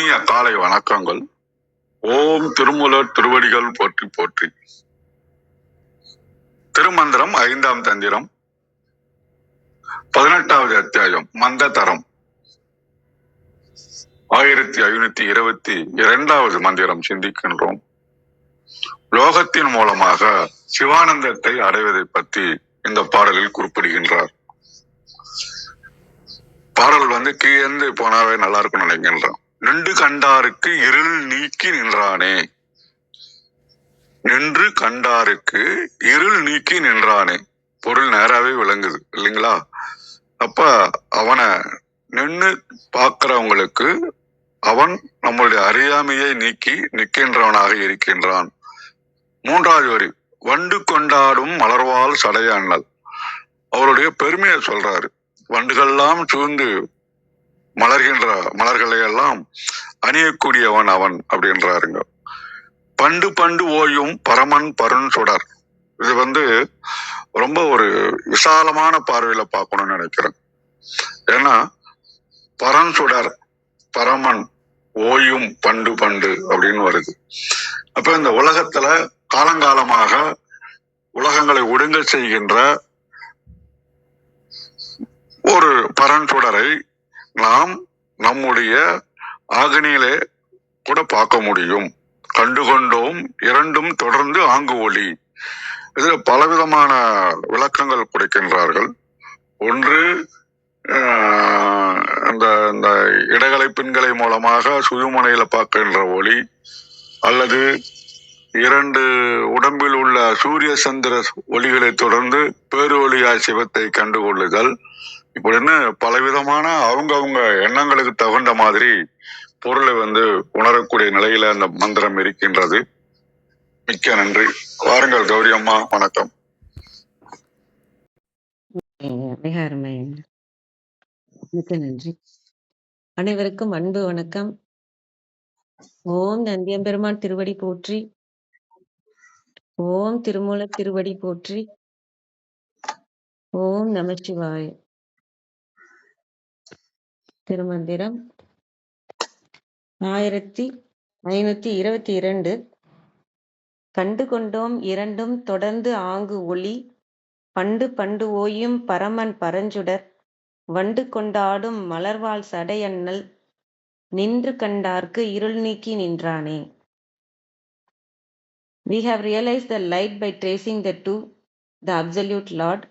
இனிய காலை வணக்கங்கள். ஓம் திருமூலர் திருவடிகள் போற்றி போற்றி. திருமந்திரம் ஐந்தாம் தந்திரம் பதினெட்டாவது அத்தியாயம் மந்த தரம். ஆயிரத்தி ஐநூத்தி இருபத்தி இரண்டாவது மந்திரம் சிந்திக்கின்றோம். லோகத்தின் மூலமாக சிவானந்தத்தை அடைவதை பற்றி இந்த பாடலில் குறிப்பிடுகின்றார். பாடல் வந்து கீழே போனாவே நல்லா இருக்கும் நினைக்கின்றான் நின்று கண்டாருக்கு இருள் நீக்கி நின்றானே. நின்று கண்டாருக்கு இருள் நீக்கி நின்றானே. பொருள் நேராவே விளங்குது இல்லைங்களா? அப்ப அவனை நின்று பார்க்கிறவங்களுக்கு அவன் நம்மளுடைய அறியாமையை நீக்கி நிற்கின்றவனாக இருக்கின்றான். மூன்றாவது வரி வண்டு கொண்டாடும் மலர்வால் சடையாண்ணல் அவருடைய பெருமையை சொல்றாரு. வண்டுகள்லாம் சூழ்ந்து மலர்கின்ற மலர்களை எல்லாம் அணியக்கூடியவன் அவன் அப்படின்றாருங்க. பண்டு பண்டு ஓயும் பரமன் பருண் சுடர் இது வந்து ரொம்ப ஒரு விசாலமான பார்வையில பார்க்கணும்னு நினைக்கிறேன். ஏன்னா பரன் சுடர் பரமன் ஓயும் பண்டு பண்டு அப்படின்னு வருது. அப்ப இந்த உலகத்துல காலங்காலமாக உலகங்களை ஒடுங்க செய்கின்ற ஒரு பரன் சுடரை நாம் நம்முடைய ஆகனியிலே கூட பார்க்க முடியும். கண்டுகொண்டோம் இரண்டும் தொடர்ந்து ஆங்கு ஒளி. இதுல பலவிதமான விளக்கங்கள் கொடுக்கின்றார்கள். ஒன்று அந்த இந்த இந்த இடகலை பின்களை மூலமாக சுதுமனையில் பார்க்கின்ற ஒளி அல்லது இரண்டு உடம்பில் உள்ள சூரிய சந்திர ஒளிகளை தொடர்ந்து பேரு ஒளியாய் சிவத்தை கண்டுகொள்ளுதல் இப்படின்னு பலவிதமான அவங்கவங்க எண்ணங்களுக்கு தகுந்த மாதிரி பொருளை வந்து உணரக்கூடிய நிலையில அந்த மந்திரம் இருக்கின்றது. மிக்க நன்றி. வாருங்கள் கௌரி அம்மா வணக்கம். மிக அருமை. மிக்க நன்றி. அனைவருக்கும் அன்பு வணக்கம். ஓம் நந்தியம்பெருமான் திருவடி போற்றி. ஓம் திருமூல திருவடி போற்றி. ஓம் நமசிவாய திருமந்திரம் ஆயிரத்தி ஐநூத்தி இருபத்தி இரண்டு. கண்டு கொண்டோம் இரண்டும் தொடர்ந்து ஆங்கு ஒளி. பண்டு பண்டு ஓயும் பரமன் பரஞ்சுடர். வண்டு கொண்டாடும் மலர்வாள் சடையண்ணல். நின்று கண்டார்க்கு இருள் நீக்கி நின்றானே. We have realized the light by tracing the two, the absolute Lord,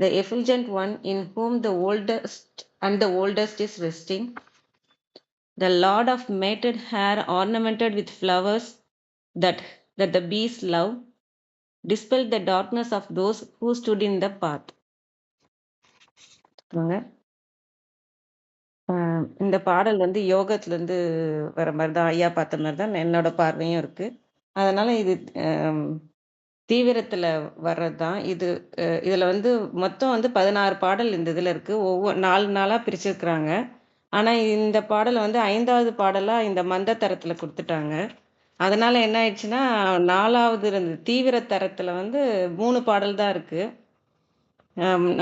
the effulgent one in whom the oldest and the oldest is resting, the Lord of matted hair ornamented with flowers that, that the bees love, dispelled the darkness of those who stood in the path. இந்த பாடல் வந்து யோகத்துல இருந்து வர மாதிரி தான் ஐயா பார்த்த மாதிரி தான் என்னோட பார்வையும் இருக்கு அதனால இது தீவிரத்தில் வர்றது தான் இது இதில் வந்து மொத்தம் வந்து பதினாறு பாடல் இந்த இதில் இருக்குது ஒவ்வொரு நாலு நாளாக பிரிச்சிருக்கிறாங்க. ஆனால் இந்த பாடலை வந்து ஐந்தாவது பாடலாக இந்த மந்த தரத்தில் கொடுத்துட்டாங்க. அதனால் என்ன ஆயிடுச்சுன்னா நாலாவது இருந்த தீவிர தரத்தில் வந்து மூணு பாடல் தான் இருக்குது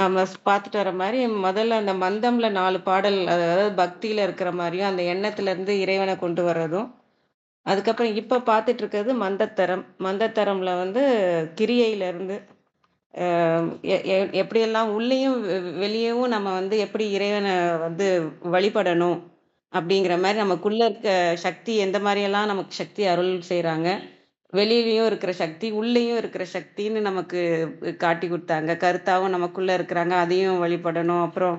நம்ம பார்த்துட்டு வர மாதிரி முதல்ல அந்த மந்தம்ல நாலு பாடல் அதாவது பக்தியில் இருக்கிற மாதிரியும் அந்த எண்ணத்துலேருந்து இறைவனை கொண்டு வர்றதும் அதுக்கப்புறம் இப்போ பார்த்துட்டு இருக்கிறது மந்தத்தரம். மந்தத்தரம்ல வந்து கிரியையிலேருந்து எ- எ- எப்படியெல்லாம் உள்ளேயும் வெ- வெளியேவும் நம்ம வந்து எப்படி இறைவனை வந்து வழிபடணும் அப்படிங்கிற மாதிரி நமக்குள்ள இருக்க சக்தி எந்த மாதிரியெல்லாம் நமக்கு சக்தி அருள் செய்கிறாங்க வெளியிலையும் இருக்கிற சக்தி உள்ளேயும் இருக்கிற சக்தின்னு நமக்கு காட்டி கொடுத்தாங்க. கருத்தாவும் நமக்குள்ள இருக்கிறாங்க. அதையும் வழிபடணும். அப்புறம்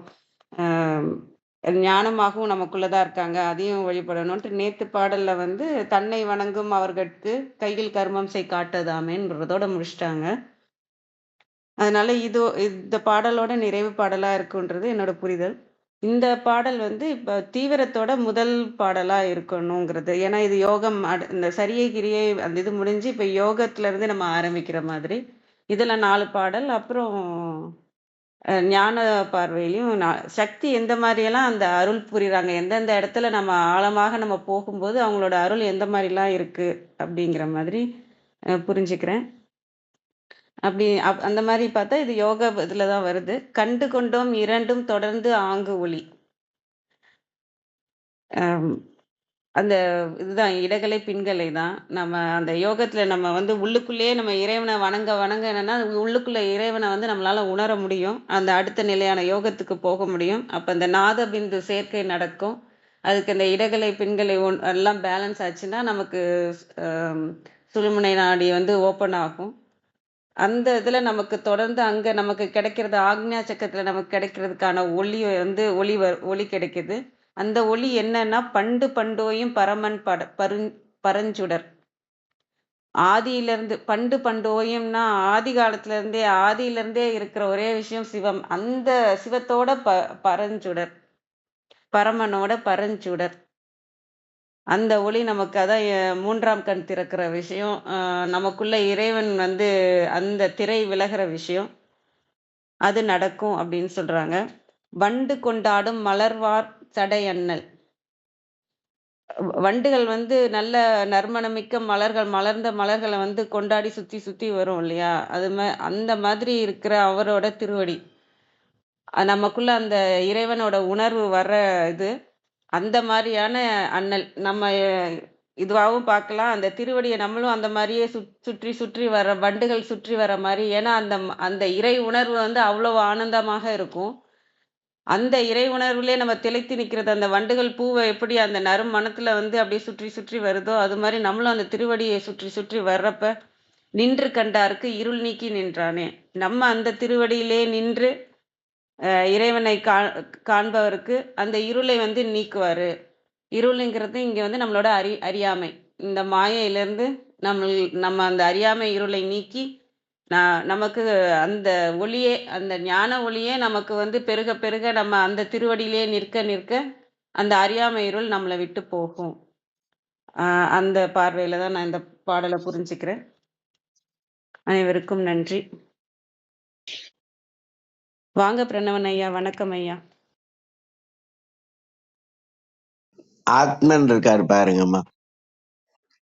ஞானமாகவும் ஞானமாகவும் நமக்குள்ளதான் இருக்காங்க. அதையும் வழிபடணும்ன்ட்டு நேத்து பாடல்ல வந்து தன்னை வணங்கும் அவர்கட்கு கையில் கர்மம் செய் காட்டதாமேன்றதோட முடிச்சிட்டாங்க. அதனால இது இந்த பாடலோட நிறைவு பாடலா இருக்குன்றது என்னோட புரிதல். இந்த பாடல் வந்து இப்போ தீவிரத்தோட முதல் பாடலாக இருக்கணுங்கிறது. ஏன்னா இது யோகம் அடு- இந்த சரியை கிரியை அந்த இது முடிஞ்சு இப்போ யோகத்துலேருந்து நம்ம ஆரம்பிக்கிற மாதிரி. இதில் நாலு பாடல். அப்புறம் ஞான பார்வையிலையும் நான் சக்தி எந்த மாதிரியெல்லாம் அந்த அருள் புரிகிறாங்க எந்தெந்த இடத்துல நம்ம ஆழமாக நம்ம போகும்போது அவங்களோட அருள் எந்த மாதிரிலாம் இருக்கு அப்படிங்கிற மாதிரி புரிஞ்சுக்கிறேன். அப்படி அப்- அந்த மாதிரி பார்த்தா இது யோகா இதில் தான் வருது. கண்டு கொண்டோம் இரண்டும் தொடர்ந்து ஆங்கு ஒளி. அந்த இதுதான் இடகலை, பின்கலை தான். நம்ம அந்த யோகத்தில் நம்ம வந்து உள்ளுக்குள்ளேயே நம்ம இறைவனை வணங்க வணங்க என்னென்னா உள்ளுக்குள்ளே இறைவனை வந்து நம்மளால் உணர முடியும். அந்த அடுத்த நிலையான யோகத்துக்கு போக முடியும். அப்போ அந்த நாத பிந்து சேர்க்கை நடக்கும். அதுக்கு அந்த இடகலை, பின்கலை ஒன் எல்லாம் பேலன்ஸ் ஆச்சுன்னா, நமக்கு சுழுமுனை நாடி வந்து ஓப்பன் ஆகும். அந்த இதில் நமக்கு தொடர்ந்து அங்கே நமக்கு கிடைக்கிறது ஆக்ஞா சக்கரத்தில் நமக்கு கிடைக்கிறதுக்கான ஒளி வந்து ஒளி வ ஒளி கிடைக்குது. அந்த ஒளி என்னன்னா, பண்டு பண்டோயும் பரமன் பட பருஞ் பரஞ்சுடர். ஆதியிலிருந்து பண்டு பண்டோயும்னா ஆதி காலத்திலேருந்தே ஆதியிலேருந்தே இருக்கிற ஒரே விஷயம் சிவம். அந்த சிவத்தோட ப பரஞ்சுடர். பரமனோட பரஞ்சுடர். அந்த ஒளி நமக்கு அதான் மூன்றாம் கண் திறக்கிற விஷயம். நமக்குள்ள இறைவன் வந்து அந்த திரை விலகிற விஷயம். அது நடக்கும் அப்படின்னு சொல்றாங்க. வண்டு கொண்டாடும் மலர்வார் தடையண்ணல் வ வண்டுகள் வந்து நல்ல நறுமணமிக்க மலர்கள் மலர்ந்த மலர்களை வந்து கொண்டாடி சுத்தி சுத்தி வரும் இல்லையா? அது மா அந்த மாதிரி இருக்கிற அவரோட திருவடி. நமக்குள்ள அந்த இறைவனோட உணர்வு வர்ற இது. அந்த மாதிரியான அண்ணல். நம்ம இதுவாகவும் பார்க்கலாம். அந்த திருவடியை நம்மளும் அந்த மாதிரியே சுத் சுற்றி சுற்றி வர வண்டுகள் சுற்றி வர மாதிரி ஏன்னா, அந்த அந்த இறை உணர்வு வந்து அவ்வளோ ஆனந்தமாக இருக்கும். அந்த இறை உணர்விலே நம்ம திளைத்து நிற்கிறது அந்த வண்டுகள் பூவை எப்படி அந்த நறுமணத்துல வந்து அப்படியே சுற்றி சுற்றி வருதோ, அது மாதிரி நம்மளும் அந்த திருவடியை சுற்றி சுற்றி வர்றப்ப, நின்று கண்டாருக்கு இருள் நீக்கி நின்றானே. நம்ம அந்த திருவடியிலே நின்று இறைவனை கா காண்பவருக்கு அந்த இருளை வந்து நீக்குவார் இருளுங்கிறது இங்கே வந்து நம்மளோட அறி அறியாமை. இந்த மாயையிலேருந்து நம்ம நம்ம அந்த அறியாமை இருளை நீக்கி, நான் நமக்கு அந்த ஒளியே அந்த ஞான ஒளியே நமக்கு வந்து பெருக பெருக நம்ம அந்த திருவடியிலே நிற்க நிற்க, அந்த அறியாமை இருள் நம்மள விட்டு போகும். அந்த பார்வையில தான் நான் இந்த பாடலை புரிஞ்சுக்கிறேன். அனைவருக்கும் நன்றி. வாங்க பிரணவன் ஐயா. வணக்கம் ஐயா. ஆத்மன் இருக்காரு பாருங்கம்மா.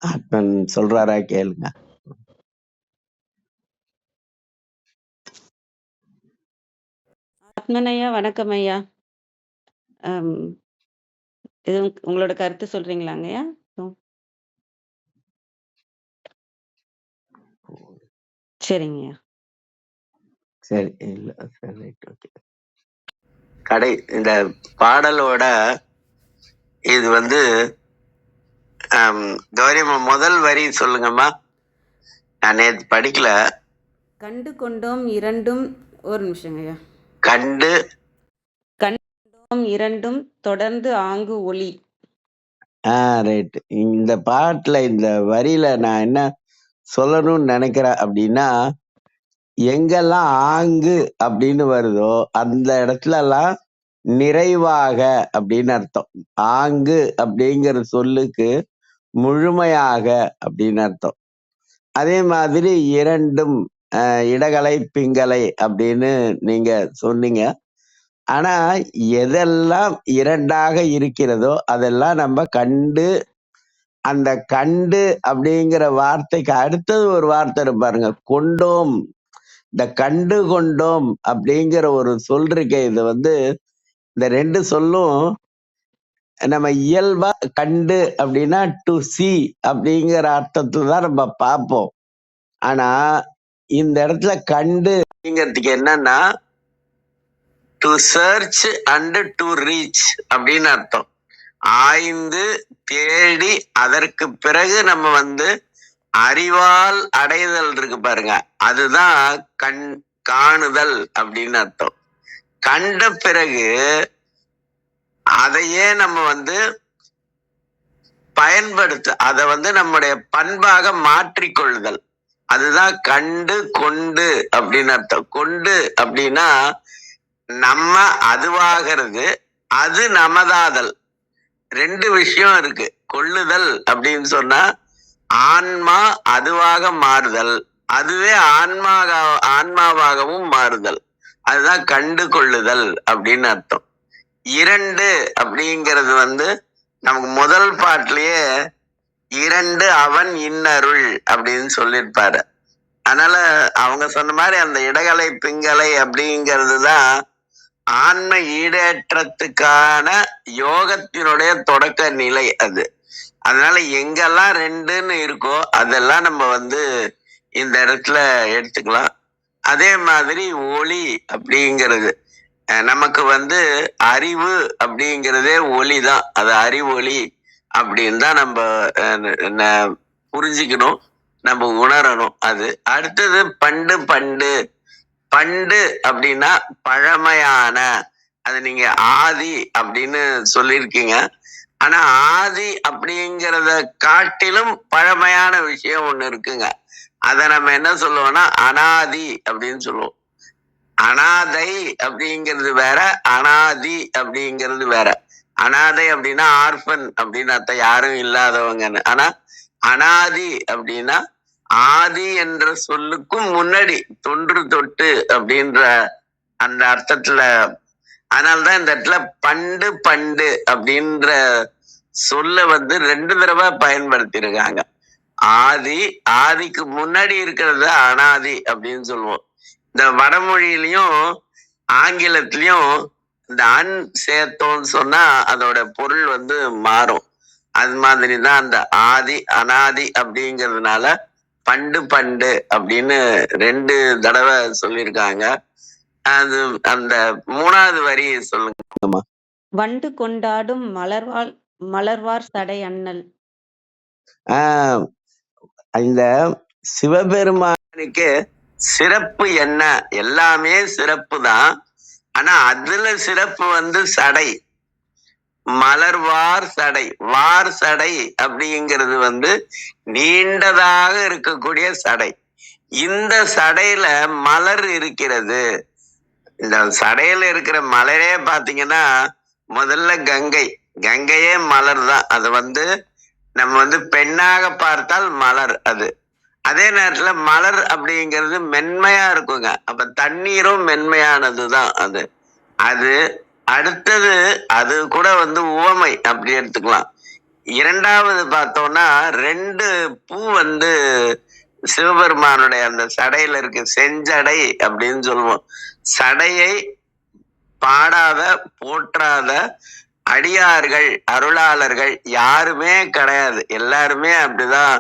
ஆத்மன் சொல்றாரா கேளுங்க. ஆத்மன் ஐயா, வணக்கம் ஐயா. அம் எதுவும் உங்களோட கருத்து சொல்றீங்களாங்கய்யா? ம். சரிங்கய்யா. சரி. இல்ல. சரி ரைட் ஓகே. கடை இந்த பாடலோட இது வந்து கௌரியம்மா முதல் வரி சொல்லுங்கம்மா. நான் நேத்து படிக்கல. கண்டு கொண்டோம் இரண்டும் ஒரு நிமிஷங்க ஐயா. கண்டு கண்டோம் இரண்டும் தொடர்ந்து ஆங்கு ஒளி. ஆ ரைட். இந்த பாட்டுல இந்த வரியில நான் என்ன சொல்லணும்னு நினைக்கிறேன் அப்படின்னா, எங்கெல்லாம் ஆங்கு அப்படின்னு வருதோ, அந்த இடத்துலலாம் நிறைவாக அப்படின்னு அர்த்தம். ஆங்கு அப்படிங்கிற சொல்லுக்கு முழுமையாக அப்படின்னு அர்த்தம். அதே மாதிரி இரண்டும் இடகலை, பிங்கலை அப்படின்னு நீங்க சொன்னீங்க. ஆனா, எதெல்லாம் இரண்டாக இருக்கிறதோ, அதெல்லாம் நம்ம கண்டு அந்த கண்டு அப்படிங்கிற வார்த்தைக்கு அடுத்தது ஒரு வார்த்தை இருப்பாருங்க பாருங்க. கொண்டோம். இந்த கண்டு கொண்டோம் அப்படிங்கிற ஒரு சொல் இருக்கே, இது வந்து இந்த ரெண்டு சொல்லும் நம்ம இயல்பா கண்டு அப்படின்னா டு சி அப்படிங்கிற அர்த்தத்துல தான் நம்ம பார்ப்போம். ஆனா, இந்த இடத்துல கண்டு அப்படிங்கிறதுக்கு என்னன்னா, to search and to reach அப்படின்னு அர்த்தம். ஆய்ந்து, தேடி அதற்கு பிறகு நம்ம வந்து அறிவால் அடைதல் இருக்கு பாருங்க. அதுதான் கண் காணுதல் அப்படின்னு அர்த்தம். கண்ட பிறகு அதையே நம்ம வந்து பயன்படுத்த அதை வந்து நம்முடைய பண்பாக மாற்றிக்கொள்ளுதல். அதுதான் கண்டு, கொண்டு அப்படின்னு அர்த்தம். கொண்டு அப்படின்னா, நம்ம அதுவாகிறது, அது நமதாதல். ரெண்டு விஷயம் இருக்கு. கொள்ளுதல் அப்படின்னு சொன்னா, ஆன்மா அதுவாக மாறுதல். அதுவே ஆன்மாக ஆன்மாவாகவும் மாறுதல். அதுதான் கண்டு கொள்ளுதல் அப்படின்னு அர்த்தம். இரண்டு அப்படிங்கிறது வந்து நமக்கு முதல் பாட்டிலேயே இரண்டு அவன் இன்னருள் அப்படின்னு சொல்லியிருப்பாரு. அதனால அவங்க சொன்ன மாதிரி அந்த இடகலை, பிங்கலை அப்படிங்கிறது தான் ஆன்ம ஈடேற்றத்துக்கான யோகத்தினுடைய தொடக்க நிலை அது. அதனால எங்கெல்லாம் ரெண்டுன்னு இருக்கோ அதெல்லாம் நம்ம வந்து இந்த இடத்துல எடுத்துக்கலாம் அதே மாதிரி ஒளி அப்படிங்கிறது நமக்கு வந்து அறிவு அப்படிங்கிறதே ஒளி தான் அது அறிவொளி அப்படின்னு தான் நம்ம புரிஞ்சுக்கணும். நம்ம உணரணும் அது. அடுத்தது பண்டு பண்டு. பண்டு அப்படின்னா பழமையான அது நீங்க ஆதி அப்படின்னு சொல்லியிருக்கீங்க. ஆனா ஆதி அப்படிங்கிறத காட்டிலும் பழமையான விஷயம் ஒண்ணு இருக்குங்க. அத நம்ம என்ன சொல்லுவோம்னா அனாதி அப்படின்னு சொல்லுவோம். அனாதை அப்படிங்கிறது வேற அனாதி அப்படிங்கிறது வேற. அனாதை அப்படின்னா ஆர்ஃபன் அப்படின்னு அர்த்தம். யாரும் இல்லாதவங்கன்னு. ஆனா அனாதி அப்படின்னா ஆதி என்ற சொல்லுக்கும் முன்னாடி தொன்று தொட்டு அப்படின்ற அந்த அர்த்தத்துல. அதனாலதான் இந்த இடத்துல பண்டு பண்டு அப்படின்ற சொல்ல வந்து ரெண்டு தடவை பயன்படுத்தியிருக்காங்க. ஆதி ஆதிக்கு முன்னாடி இருக்கிறது அனாதி அப்படின்னு சொல்லுவோம். இந்த வடமொழியிலையும் ஆங்கிலத்திலையும் இந்த அன் சேர்த்தோம்னு சொன்னா அதோட பொருள் வந்து மாறும். அது மாதிரி தான் அந்த ஆதி அனாதி அப்படிங்கிறதுனால பண்டு பண்டு அப்படின்னு ரெண்டு தடவை சொல்லியிருக்காங்க. அது அந்த மூணாவது வரி சொல்லுங்க வண்டு கொண்டாடும் மலர்வாள் மலர்வார் சடை அண்ணல். ஆஹ் இந்த சிவபெருமானுக்கு சிறப்பு என்ன? எல்லாமே சிறப்பு தான் ஆனா அதுல சிறப்பு வந்து சடை. மலர்வார் சடை வார் சடை அப்படிங்கிறது வந்து நீண்டதாக இருக்கக்கூடிய சடை. இந்த சடையில மலர் இருக்கிறது. இந்த சடையில இருக்கிற மலரே பாத்தீங்கன்னா முதல்ல கங்கை. கங்கையே மலர் தான் அது வந்து நம்ம வந்து பெண்ணாக பார்த்தால் மலர் அது. அதே நேரத்துல மலர் அப்படிங்கிறது மென்மையா இருக்குங்க. அப்ப தண்ணீரும் மென்மையானது தான் அது. அது அடுத்தது அது கூட வந்து உவமை அப்படி எடுத்துக்கலாம். இரண்டாவது பார்த்தோம்னா ரெண்டு பூ வந்து சிவபெருமானுடைய அந்த சடையில இருக்கு. செஞ்சடை அப்படின்னு சொல்லுவோம். சடையை பாடாத போற்றாத அடியார்கள் அருளாளர்கள் யாருமே கிடையாது. எல்லாருமே அப்படிதான்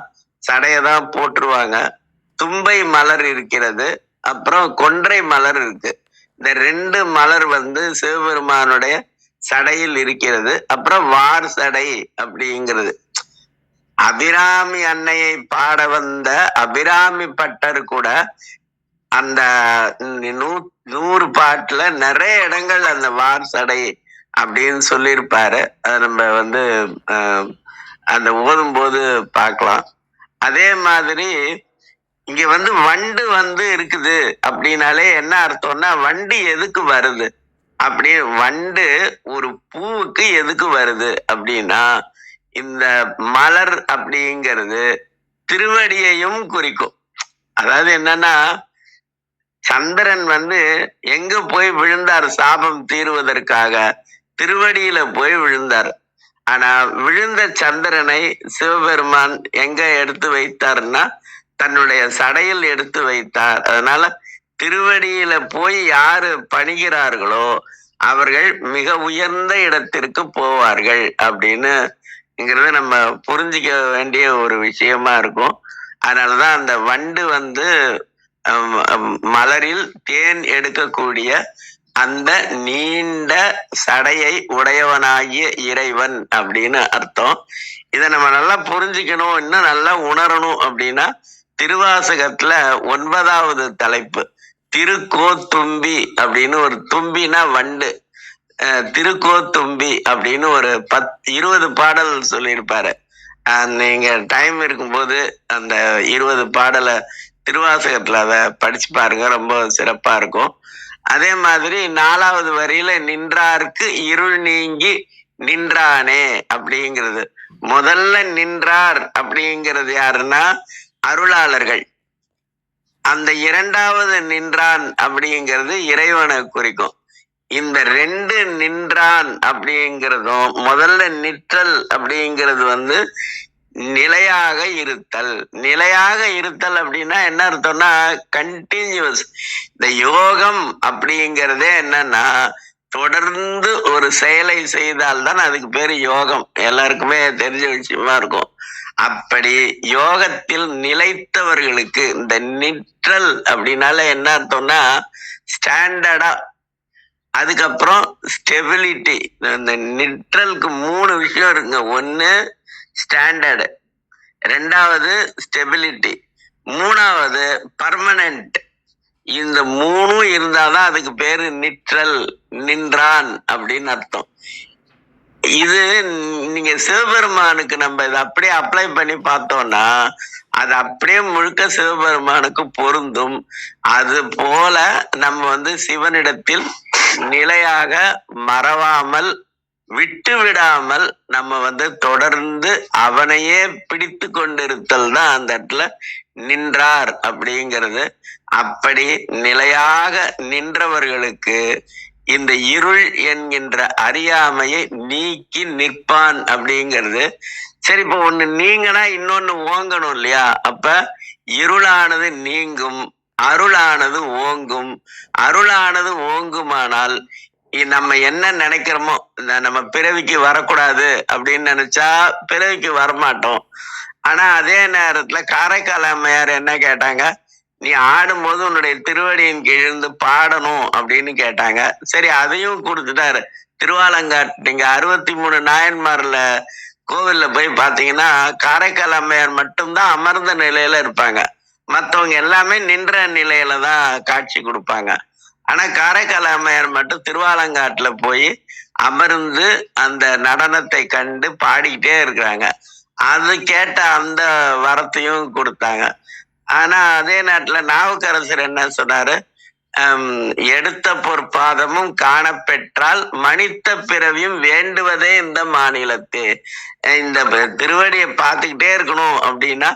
சடையதான் போட்டுருவாங்க. தும்பை மலர் இருக்கிறது. அப்புறம் கொன்றை மலர் இருக்கு. இந்த ரெண்டு மலர் வந்து சிவபெருமானுடைய சடையில் இருக்கிறது. அப்புறம் வார் சடை அப்படிங்கிறது. அபிராமி அன்னையை பாட வந்த அபிராமி பட்டர் கூட அந்த நூ- நூறு பாட்டுல நிறைய இடங்கள் அந்த வார் சடை அப்படின்னு சொல்லியிருப்பாரு. அதை நம்ம வந்து ஆஹ், அந்த ஓதும் போது பார்க்கலாம். அதே மாதிரி இங்க வந்து வண்டு வந்து இருக்குது அப்படின்னாலே என்ன அர்த்தம்னா வண்டு எதுக்கு வருது? அப்படி வண்டு ஒரு பூவுக்கு எதுக்கு வருது அப்படின்னா இந்த மலர் அப்படிங்கிறது திருவடியையும் குறிக்கும். அதாவது என்னன்னா சந்திரன் வந்து எங்க போய் விழுந்தார் சாபம் தீருவதற்காக? திருவடியில போய் விழுந்தார். ஆனா விழுந்த சந்திரனை சிவபெருமான் எங்க எடுத்து வைத்தார்னா தன்னுடைய சடையில் எடுத்து வைத்தார். அதனால திருவடியில போய் யாரு பணிகிறார்களோ அவர்கள் மிக உயர்ந்த இடத்திற்கு போவார்கள் அப்படின்னு நம்ம புரிஞ்சிக்க வேண்டிய ஒரு விஷயமா இருக்கும். அதனாலதான் அந்த வண்டு வந்து மலரில் தேன் எடுக்கக்கூடிய அந்த நீண்ட சடையை உடையவனாகிய இறைவன் அப்படின்னு அர்த்தம். இதை நம்ம நல்லா புரிஞ்சுக்கணும் இன்னும் நல்லா உணரணும் அப்படின்னா திருவாசகத்துல ஒன்பதாவது தலைப்பு திருக்கோத்தும்பி அப்படின்னு ஒரு தும்பினா வண்டு. திருக்கோத்தும்பி அப்படின்னு ஒரு பத் இருபது பாடல் சொல்லியிருப்பாரு. நீங்க டைம் இருக்கும்போது அந்த இருபது பாடலை திருவாசகத்துல அதை படிச்சு பாருங்க ரொம்ப சிறப்பா இருக்கும். அதே மாதிரி நாலாவது வரியில நின்றார்க்கு இருள் நீங்கி நின்றானே அப்படிங்கிறது. முதல்ல நின்றார் அப்படிங்கிறது யாருன்னா அருளாளர்கள். அந்த இரண்டாவது நின்றான் அப்படிங்கிறது இறைவனை குறிக்கும். இந்த ரெண்டு நின்றான் அப்படிங்கிறதும் முதல்ல நிற்றல் அப்படிங்கிறது வந்து நிலையாக இருத்தல். நிலையாக இருத்தல் அப்படின்னா என்ன அர்த்தம்னா கண்டினியூஸ் இந்த யோகம் அப்படிங்கிறதே என்னன்னா தொடர்ந்து ஒரு செயலை செய்தால்தான் அதுக்கு பேர் யோகம். எல்லாருக்குமே தெரிஞ்ச விஷயமா இருக்கும். அப்படி யோகத்தில் நிலைத்தவர்களுக்கு இந்த நிற்றல் அப்படின்னால என்ன அர்த்தம்னா ஸ்டாண்டர்டா அதுக்கப்புறம் ஸ்டெபிலிட்டி இந்த நிற்றலுக்கு மூணு விஷயம் இருக்குங்க. ஒன்று ஸ்டாண்டர்டு. ரெண்டாவது ஸ்டெபிலிட்டி. மூணாவது பர்மனன்ட். இந்த மூணும் இருந்தாதான் அதுக்கு பேரு நிற்றல் நின்றான் அப்படின்னு அர்த்தம். இது நீங்க சிவபெருமானுக்கு நம்ம இதை அப்படியே அப்ளை பண்ணி பார்த்தோம்னா அது அப்படியே முழுக்க சிவபெருமானுக்கு பொருந்தும். அது போல நம்ம வந்து சிவனிடத்தில் நிலையாக மறவாமல் விட்டு விடாமல் நம்ம வந்து தொடர்ந்து அவனையே பிடித்து கொண்டிருத்தல் தான் அந்த இடத்துல நின்றார் அப்படிங்கிறது. அப்படி நிலையாக நின்றவர்களுக்கு இந்த இருள் என்கின்ற அறியாமையை நீக்கி நிற்பான் அப்படிங்கிறது. சரி இப்போ ஒண்ணு நீங்கனா இன்னொன்னு ஓங்கணும் இல்லையா? அப்ப இருளானது நீங்கும் அருளானது ஓங்கும். அருளானது ஓங்குமானால் நம்ம என்ன நினைக்கிறோமோ இந்த நம்ம பிறவிக்கு வரக்கூடாது அப்படின்னு நினைச்சா பிறவிக்கு வரமாட்டோம். ஆனா அதே நேரத்துல காரைக்கால் அம்மையார் என்ன கேட்டாங்க? நீ ஆடும்போது உன்னுடைய திருவடியின் கீழ்ந்து பாடணும் அப்படின்னு கேட்டாங்க. சரி அதையும் கொடுத்துட்டாரு. திருவாலங்காட் நீங்க அறுபத்தி மூணு நாயன்மார்ல கோவில்ல போய் பாத்தீங்கன்னா காரைக்கால் அம்மையார் மட்டும்தான் அமர்ந்த நிலையில இருப்பாங்க. மற்றவங்க எல்லாமே நின்ற நிலையில தான் காட்சி கொடுப்பாங்க. ஆனா காரைக்கால் அம்மையார் மட்டும் திருவாலங்காட்டுல போய் அமர்ந்து அந்த நடனத்தை கண்டு பாடிக்கிட்டே இருக்கிறாங்க. அது கேட்ட அந்த வரத்தையும் கொடுத்தாங்க. ஆனா அதே நேரத்துல நாவுக்கரசர் என்ன சொன்னாரு? எடுத்த பொற்பாதமும் காணப்பெற்றால் மனித பிறவியும் வேண்டுவதே இந்த மாநிலத்தே. இந்த திருவடியை பார்த்துக்கிட்டே இருக்கணும் அப்படின்னா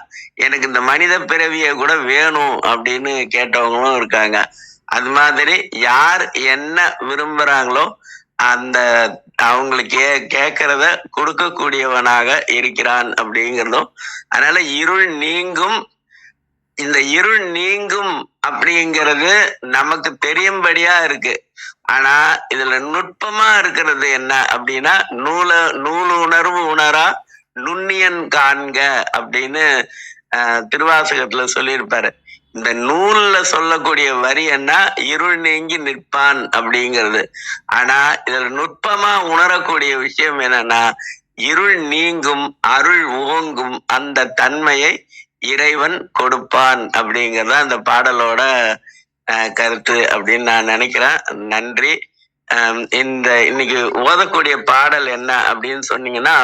எனக்கு இந்த மனித பிறவியை கூட வேணும் அப்படின்னு கேட்டவங்களும் இருக்காங்க. அது மாதிரி யார் என்ன விரும்புறாங்களோ அந்த அவங்களுக்கு கே கேட்கறத கொடுக்கக்கூடியவனாக இருக்கிறான் அப்படிங்கிறதும் அதனால இருள் நீங்கும் இந்த இருள் நீங்கும் அப்படிங்கிறது நமக்கு தெரியும்படியா இருக்கு. ஆனா இதுல நுட்பமா இருக்கிறது என்ன அப்படின்னா நூல நூல் உணர்வு உணரா நுண்ணியன் காண்க அப்படின்னு ஆஹ், திருவாசகத்துல சொல்லியிருப்பாரு. இந்த நூல்ல சொல்லக்கூடிய வரி என்ன? இருள் நீங்கி நிற்பான் அப்படிங்கிறது. ஆனா இதுல நுட்பமா உணரக்கூடிய விஷயம் என்னன்னா இருள் நீங்கும் அருள் ஓங்கும் அந்த தன்மையை இறைவன் கொடுப்பான் அப்படிங்கறது அந்த பாடலோட கருத்து அப்படின்னு நான் நினைக்கிறேன். நன்றி. இந்த இன்னைக்கு ஓதக்கூடிய பாடல் என்ன அப்படின்னு சொன்னீங்கன்னா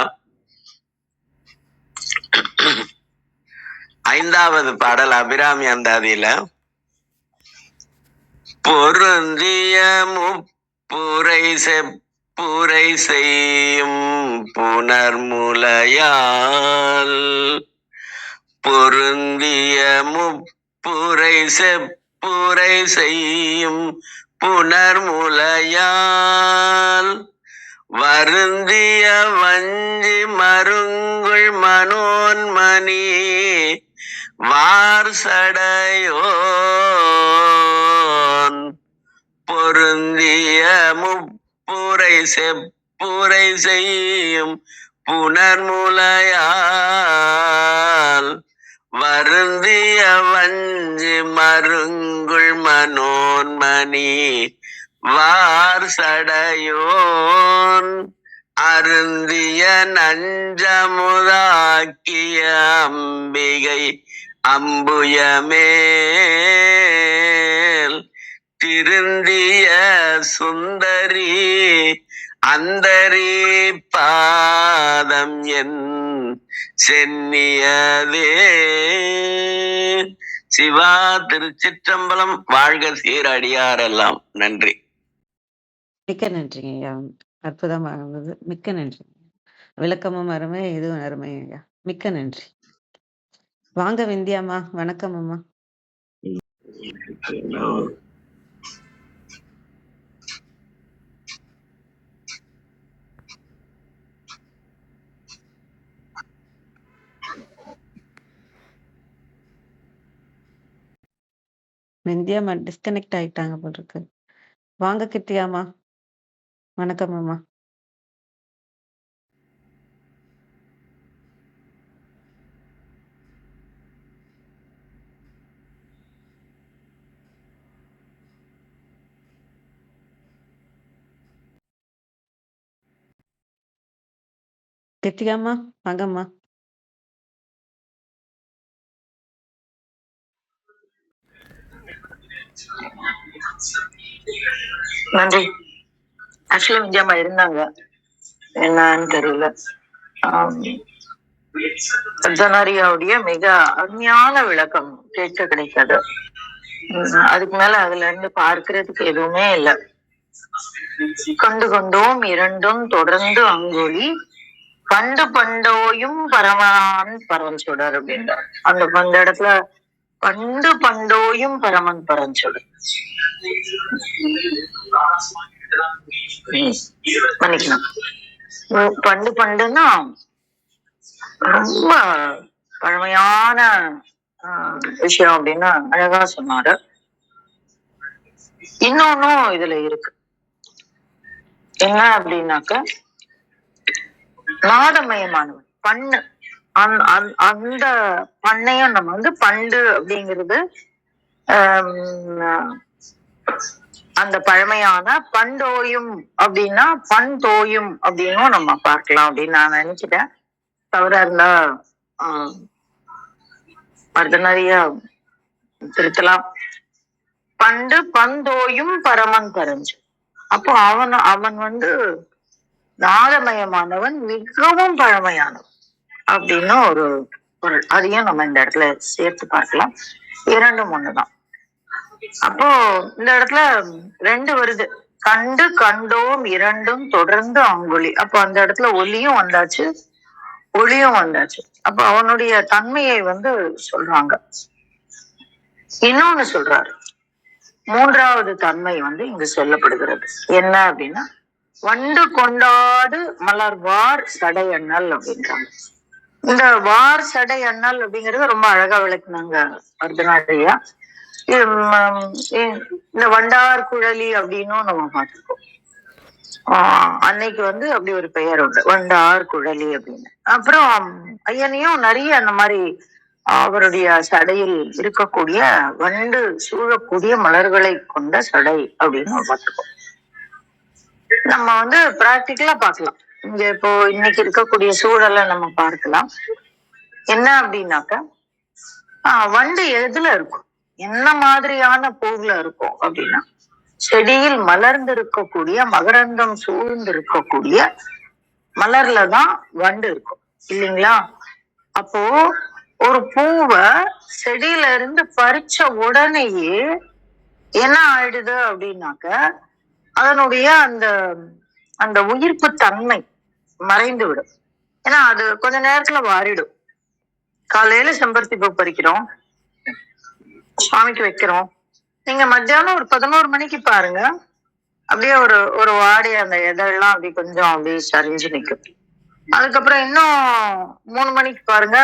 ஐந்தாவது பாடல் அபிராமி அந்தாதியில. பொருந்திய முப்புரை செப்புரை செய்யும் புனர்முலையால் பொருந்திய முப்புரை செப்புரை செய்யும் புனர்முலையால் வருந்திய வஞ்சி மருங்குள் மனோன்மணி வார்சடையோன் பொருந்திய முப்புரை செப்புரை செய்யும் புனர்முலையால் வருந்திய வஞ்சி மருங்குள் மனோன்மணி வார்சடையோன் அருந்திய நஞ்சமுதாக்கிய அம்பிகை அம்புயமேல் திருந்திய சுந்தரி அந்தரி பாதம் என் சென்னியதே. சிவா திருச்சிற்றம்பலம் வாழ்க சீரடியாரெல்லாம் நன்றி. மிக்க நன்றிங்க ஐயா. அற்புதமாக மிக்க நன்றி விளக்கமும் அருமை இதுவும் அருமை ஐயா. மிக்க நன்றி. வாங்க விந்தியாம்மா. வணக்கம் அம்மா. விந்தியாம்மா டிஸ்கனெக்ட் ஆயிட்டாங்க போல் இருக்கு. வாங்க கிட்டியாம்மா. வணக்கம் அம்மா. கிருத்திகாம்மா, வாங்கம்மா. நன்றி. ஆக்சுவலி விஜயம்மா இருந்தாங்க. என்னன்னு தெரியல. ஜனாரியாவுடைய மிக அருமையான விளக்கம் கேட்க கிடைக்காது அதுக்கு மேல அதுல இருந்து பார்க்கிறதுக்கு எதுவுமே இல்லை. கண்டு கொண்டோம் இரண்டும் தொடர்ந்து அங்கொலி பண்டு பண்டோயும் பரமான் பரஞ்சொடர் அப்படின்றார் அந்த அந்த இடத்துல பண்டு பண்டோயும் பரமன் பரஞ்சொடர் ம், பண்ணிக்கலாம் பண்டு பண்டுன்னா ரொம்ப பழமையான ஆஹ், விஷயம் அப்படின்னு அழகா சொன்னாரு. இன்னொன்னும் இதுல இருக்கு. என்ன அப்படின்னாக்க நாடமயமானவன். பண்ணு. அந்த பண்ணையும் நம்ம வந்து பண்டு அப்படிங்கிறது அந்த பழமையான பண்டோயும் அப்படின்னா பண் தோயும் அப்படின்னும் நம்ம பார்க்கலாம் அப்படின்னு நான் நினைச்சிட்டேன். தவறா இருந்தா ஆஹ், அடுத்த நிறைய திருத்தலாம். பண்டு பந்தோயும் பரமன் பரஞ்சு. அப்போ அவன் அவன் வந்து நாதமயமானவன் மிகவும் பழமையானவன் அப்படின்னு ஒரு பொருள். அதையும் நம்ம இந்த இடத்துல சேர்த்து பார்க்கலாம். இரண்டும் ஒண்ணுதான். அப்போ இந்த இடத்துல ரெண்டு வருது. கண்டு கண்டோம் இரண்டும் தொடர்ந்து அங்குலி. அப்போ அந்த இடத்துல ஒலியும் வந்தாச்சு. ஒளியும் வந்தாச்சு. அப்ப அவனுடைய தன்மையை வந்து சொல்றாங்க. இன்னொன்னு சொல்றாரு. மூன்றாவது தன்மை வந்து இங்கு சொல்லப்படுகிறது. என்ன அப்படின்னா வண்டு கொண்டாடு மலர் வார் சடை அண்ணல் அப்படின்றாங்க. இந்த வார் சடை அண்ணல் அப்படிங்கறது ரொம்ப அழகா விளக்குனாங்க வர்தனாதையா இந்த வண்டார் குழலி அப்படின்னும் நம்ம பார்த்துருக்கோம். ஆஹ் அன்னைக்கு வந்து அப்படி ஒரு பெயர் உண்டு வண்டார் குழலி அப்படின்னு. அப்புறம் ஐயனையும் நிறைய அந்த மாதிரி அவருடைய சடையில் இருக்கக்கூடிய வண்டு சூழக்கூடிய மலர்களை கொண்ட சடை அப்படின்னு நம்ம பார்த்துருக்கோம். நம்ம வந்து பிராக்டிக்கலா பாக்கலாம் இங்க இப்போ இன்னைக்கு இருக்கக்கூடிய சூழலை நம்ம பார்க்கலாம். என்ன அப்படின்னாக்க ஆஹ் வண்டு எதுல இருக்கும்? என்ன மாதிரியான பூவுல இருக்கும் அப்படின்னா செடியில் மலர்ந்து இருக்கக்கூடிய மகரந்தம் சூழ்ந்து இருக்கக்கூடிய மலர்ல தான் வண்டு இருக்கும். இல்லைங்களா? அப்போ ஒரு பூவை செடியில இருந்து பறிச்ச உடனேயே என்ன ஆயிடுது அப்படின்னாக்க அதனுடைய அந்த அந்த உயிர்ப்பு தன்மை மறைந்து விடும் ஏன்னா அது கொஞ்ச நேரத்துல வாரிடும் காலையில செம்பருத்தி பூ பறிக்கிறோம். சுவாமிக்கு வைக்கிறோம். நீங்க மத்தியானம் ஒரு பதினோரு மணிக்கு பாருங்க. அப்படியே ஒரு ஒரு வாடி அந்த இதழெல்லாம் அப்படி கொஞ்சம் அப்படியே சரிஞ்சு நிக்கும். அதுக்கப்புறம் இன்னும் மூணு மணிக்கு பாருங்க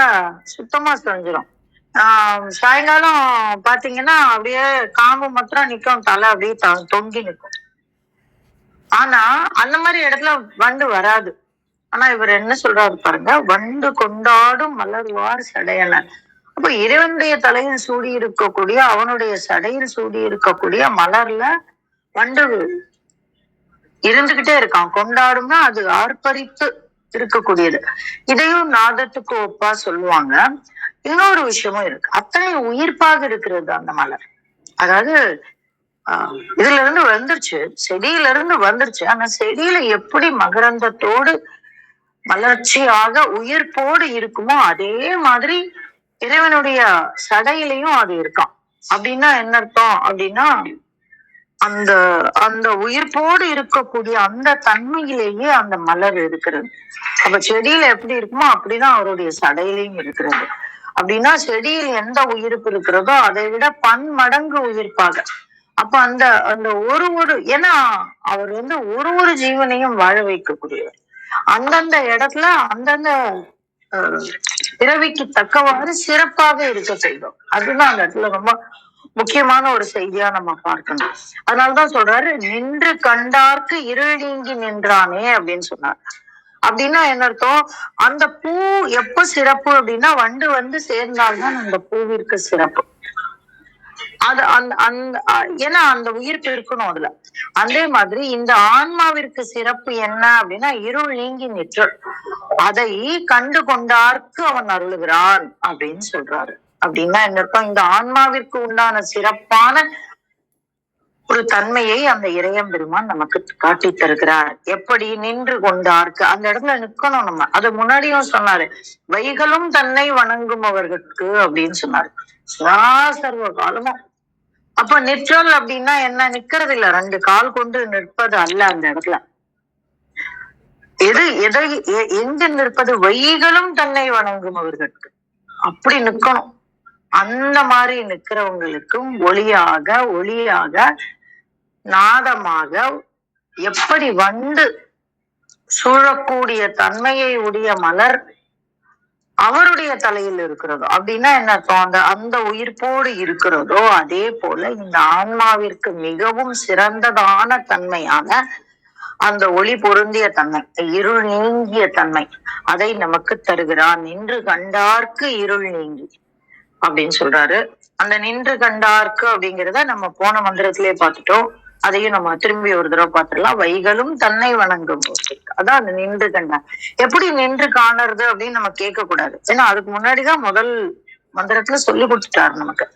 சுத்தமா சரிஞ்சிடும் ஆஹ் சாயங்காலம் பாத்தீங்கன்னா அப்படியே காம்பு மாத்திரம் நிக்கும் தலை அப்படியே தொங்கி நிற்கும் ஆனா அந்த மாதிரி இடத்துல வண்டு வராது. ஆனா இவர் என்ன சொல்றாரு பாருங்க வண்டு கொண்டாடும் மலர்வார் சடையலன் அப்ப இறைவனுடைய தலையில் சூடி இருக்கக்கூடிய அவனுடைய சடையில் சூடி இருக்கக்கூடிய மலர்ல வண்டு இருந்துகிட்டே இருக்கான். கொண்டாடும்னா அது ஆர்ப்பரித்து இருக்கக்கூடியது. இதையும் நாதத்துக்கு ஒப்பா சொல்லுவாங்க. இன்னொரு விஷயமும் இருக்கு. அத்தனை உயிர்ப்பாக இருக்கிறது அந்த மலர். அதாவது இதுல இருந்து வந்துருச்சு. செடியில இருந்து வந்துருச்சு. ஆனா செடியில எப்படி மகரந்தத்தோடு மலர்ச்சியாக உயிர்ப்போடு இருக்குமோ அதே மாதிரி இறைவனுடைய சடையிலையும் அது இருக்கான் அப்படின்னா என்ன அர்த்தம்? அப்படின்னா அந்த அந்த உயிர்ப்போடு இருக்கக்கூடிய அந்த தன்மையிலேயே அந்த மலர் இருக்கிறது. அப்ப செடியில எப்படி இருக்குமோ அப்படிதான் அவருடைய சடையிலையும் இருக்கிறது. அப்படின்னா செடியில் எந்த உயிர்ப்பு இருக்கிறதோ அதை விட பன்மடங்கு உயிர்ப்பாக. அப்ப அந்த அந்த ஒரு ஒரு ஏன்னா அவர் வந்து ஒரு ஒரு ஜீவனையும் வாழ வைக்கக்கூடியவர். அந்தந்த இடத்துல அந்தந்த பிறவிக்கு தக்கவாறு சிறப்பாக இருக்க செய்தோம். அதுதான் அந்த இடத்துல ரொம்ப முக்கியமான ஒரு செய்தியா நம்ம பார்க்கணும். அதனாலதான் சொல்றாரு நின்று கண்டார்க்கு இருள் நீங்கி நின்றானே அப்படின்னு சொன்னார். அப்படின்னா என்ன அர்த்தம்? அந்த பூ எப்ப சிறப்பு அப்படின்னா வண்டு வந்து சேர்ந்தால்தான் அந்த பூவிற்கு சிறப்பு. அது அந்த அந்த ஏன்னா அந்த உயிர்ப்பு இருக்கணும் அதுல. அதே மாதிரி இந்த ஆன்மாவிற்கு சிறப்பு என்ன அப்படின்னா இருள் நீங்கி நிற்றல். அதை கண்டு கொண்டார்க்கு அவன் அருளுகிறான் அப்படின்னு சொல்றாரு. அப்படின்னா என்ன அர்த்தம்? இந்த ஆன்மாவிற்கு உண்டான சிறப்பான ஒரு தன்மையை அந்த இறையம் பெருமான் நமக்கு காட்டி தருகிறார். எப்படி நின்று கொண்டார்க்கு? அந்த இடத்துல நிக்கணும் நம்ம. அது முன்னாடியும் சொன்னாரு வைகளும் தன்னை வணங்குபவர்களுக்கு அப்படின்னு சொன்னாரு. சர்வ காலமும் அப்ப நிற்றல் அப்படின்னா என்ன? நிக்கிறது இல்ல ரெண்டு கால் கொண்டு நிற்பது அல்ல அந்த இடத்துல. எது எதை எங்கு எங்க நிற்பது? வைகளும் தன்னை வணங்கும் அவர்களுக்கு. அப்படி நிக்கணும். அந்த மாதிரி நிக்கிறவங்களுக்கும் ஒளியாக ஒளியாக நாதமாக எப்படி வந்து சூழக்கூடிய தன்மையை உடைய மலர் அவருடைய தலையில் இருக்கிறதோ அப்படின்னா என்ன அந்த அந்த உயிர்ப்போடு இருக்கிறதோ அதே போல இந்த ஆன்மாவிற்கு மிகவும் சிறந்ததான தன்மையான அந்த ஒளி பொருந்திய தன்மை இருள் நீங்கிய தன்மை அதை நமக்கு தருகிறான் நின்று கண்டார்க்கு இருள் நீங்கி அப்படின்னு சொல்றாரு. அந்த நின்று கண்டார்க்கு அப்படிங்கிறத நம்ம போன மந்திரத்திலே பார்த்துட்டோம். அதையும் நம்ம திரும்பி ஒரு தடவை பார்த்துடலாம். வைகளும் தன்னை வணங்கும் அதான் அந்த நின்று கண்டார் எப்படி நின்று காணறது அப்படின்னு நம்ம கேட்க கூடாது ஏன்னா அதுக்கு முன்னாடிதான் முதல் மந்திரத்துல சொல்லி கொடுத்துட்டாரு நமக்கு.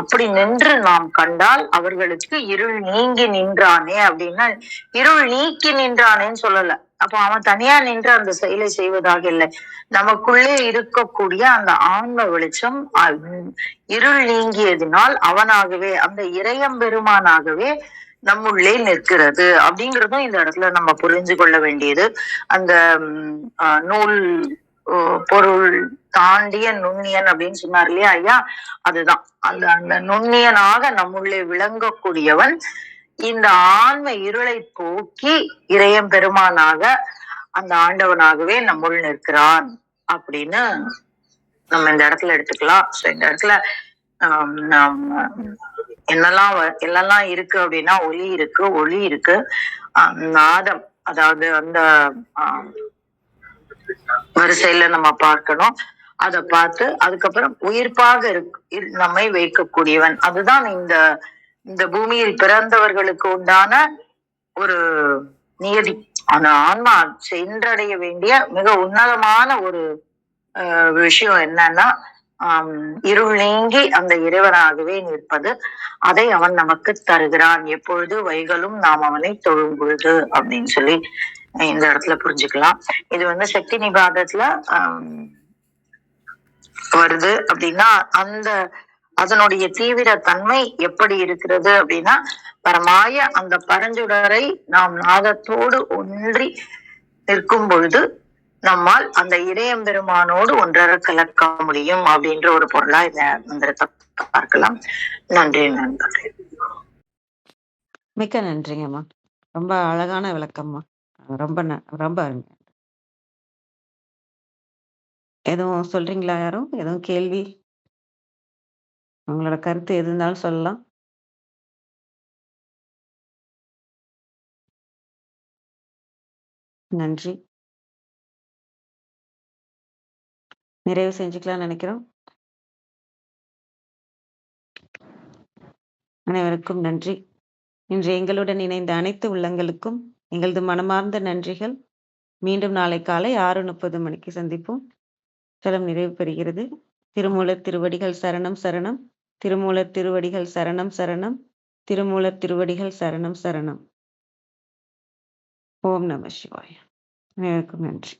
அப்படி நின்று நாம் கண்டால் அவர்களுக்கு இருள் நீங்கி நின்றானே அப்படின்னா இருள் நீக்கி நின்றானேன்னு சொல்லல. அப்ப அவன் தனியா நின்று அந்த செயலை செய்வதாக இல்லை. நமக்குள்ளே இருக்கக்கூடிய அந்த ஆன்ம வெளிச்சம் அஹ், இருள் நீங்கியதினால் அவனாகவே அந்த இறையம் பெருமானாகவே நம்முள்ளே நிற்கிறது அப்படிங்கறதும் இந்த இடத்துல நம்ம புரிஞ்சு கொள்ள வேண்டியது. அந்த நூல் பொருள் தாண்டிய நுண்ணியன் அப்படின்னு சொன்னார் இல்லையா ஐயா? அதுதான். அந்த அந்த நுண்ணியனாக நம்முள்ளே விளங்கக்கூடியவன் இந்த ஆன்ம இருளை போக்கி இறையம் பெருமானாக அந்த ஆண்டவனாகவே நம்முள் நிற்கிறான் அப்படின்னு நம்ம இந்த இடத்துல எடுத்துக்கலாம். சோ இந்த இடத்துல ஆஹ் என்னெல்லாம் என்னெல்லாம் இருக்கு அப்படின்னா ஒலி இருக்கு ஒளி இருக்கு நாதம். அதாவது அந்த வரிசையில நம்ம பார்க்கணும். அதை பார்த்து அதுக்கப்புறம் உயிர்ப்பாக இருக்கு இரு- நம்மை வைக்கக்கூடியவன். அதுதான் இந்த இந்த பூமியில் பிறந்தவர்களுக்கு உண்டான ஒரு நியதி. அந்த ஆன்மா சென்றடைய வேண்டிய மிக உன்னதமான ஒரு விஷயம் என்னன்னா ஆஹ் இருள் நீங்கி அந்த இறைவனாகவே நிற்பது அதை அவன் நமக்கு தருகிறான். எப்பொழுது வைகளும் நாம் அவனை தொழும் பொழுது அப்படின்னு சொல்லி இந்த இடத்துல புரிஞ்சுக்கலாம். இது வந்து சக்தி நிபாதத்துல ஆஹ் வருது அப்படின்னா அந்த அதனுடைய தீவிர தன்மை எப்படி இருக்கிறது அப்படின்னா பரமாய அந்த பரஞ்சுடரை நாம் நாதத்தோடு ஒன்றி நிற்கும் பொழுது நம்மால் அந்த இறையம் பெருமானோடு ஒன்றரை கலக்க முடியும் அப்படின்ற ஒரு பொருளா இந்த மந்திரத்தை பார்க்கலாம். நன்றி நண்பர்களே. மிக்க நன்றிங்கம்மா. ரொம்ப அழகான விளக்கம்மா. ரொம்ப ந- ரொம்ப அருமை. எதுவும் சொல்றீங்களா யாரும்? எதுவும் கேள்வி? உங்களோட கருத்து எது இருந்தாலும் சொல்லலாம். நன்றி. நிறைவு செஞ்சுக்கலாம்னு நினைக்கிறோம். அனைவருக்கும் நன்றி. இன்று எங்களுடன் இணைந்த அனைத்து உள்ளங்களுக்கும் எங்களது மனமார்ந்த நன்றிகள். மீண்டும் நாளை காலை ஆறு முப்பது மணிக்கு சந்திப்போம். தலம் நிறைவு பெறுகிறது. திருமூலர் திருவடிகள் சரணம் சரணம். திருமூலர் திருவடிகள் சரணம் சரணம். திருமூலர் திருவடிகள் சரணம் சரணம். ஓம் நம சிவாய. அனைவருக்கும் நன்றி.